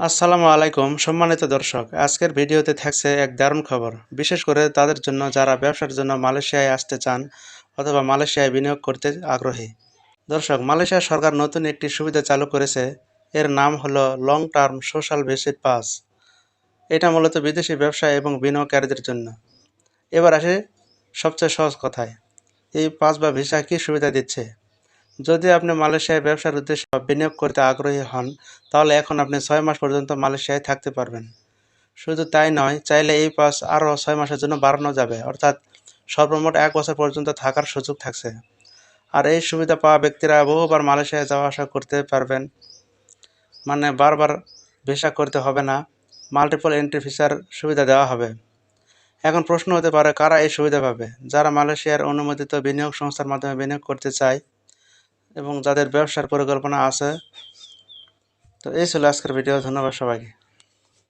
আসসালামু আলাইকুম, সম্মানিত দর্শক। আজকের ভিডিওতে থাকছে এক দারুণ খবর। বিশেষ করে তাদের জন্য যারা ব্যবসার জন্য মালয়েশিয়ায় আসতে চান অথবা মালয়েশিয়ায় বিনিয়োগ করতে আগ্রহী। দর্শক, মালয়েশিয়া সরকার নতুন একটি সুবিধা চালু করেছে। এর নাম হলো long term social visit pass. এটা মূলত বিদেশি ব্যবসা এবং বিনিয়োগকারীদের জন্য। এবার আসে সবচেয়ে সহজ কথায়। এই পাস বা ভিসা কী সুবিধা দিচ্ছে? যদি আপনি মালয়েশিয়ায় ব্যবসার উদ্দেশ্যে বিনিয়োগ করতে আগ্রহী হন, তাহলে এখন আপনি ছয় মাস পর্যন্ত মালয়েশিয়ায় থাকতে পারবেন। শুধু তাই নয়, চাইলে এই পাস আরও ছয় মাসের জন্য বাড়ানো যাবে, অর্থাৎ সর্বমোট এক বছর পর্যন্ত থাকার সুযোগ থাকছে। আর এই সুবিধা পাওয়া ব্যক্তিরা বহুবার মালয়েশিয়ায় যাওয়া আসা করতে পারবেন। মানে বারবার ভিসা করতে হবে না, মাল্টিপল এন্ট্রি ভিসার সুবিধা দেওয়া হবে। এখন প্রশ্ন হতে পারে, কারা এই সুবিধা পাবে? যারা মালয়েশিয়ার অনুমোদিত বিনিয়োগ সংস্থার মাধ্যমে বিনিয়োগ করতে চায় এবং যাদের ব্যবসার পরিকল্পনা আছে। তো এই ছিল আজকের ভিডিও ধন্যবাদ সবাইকে।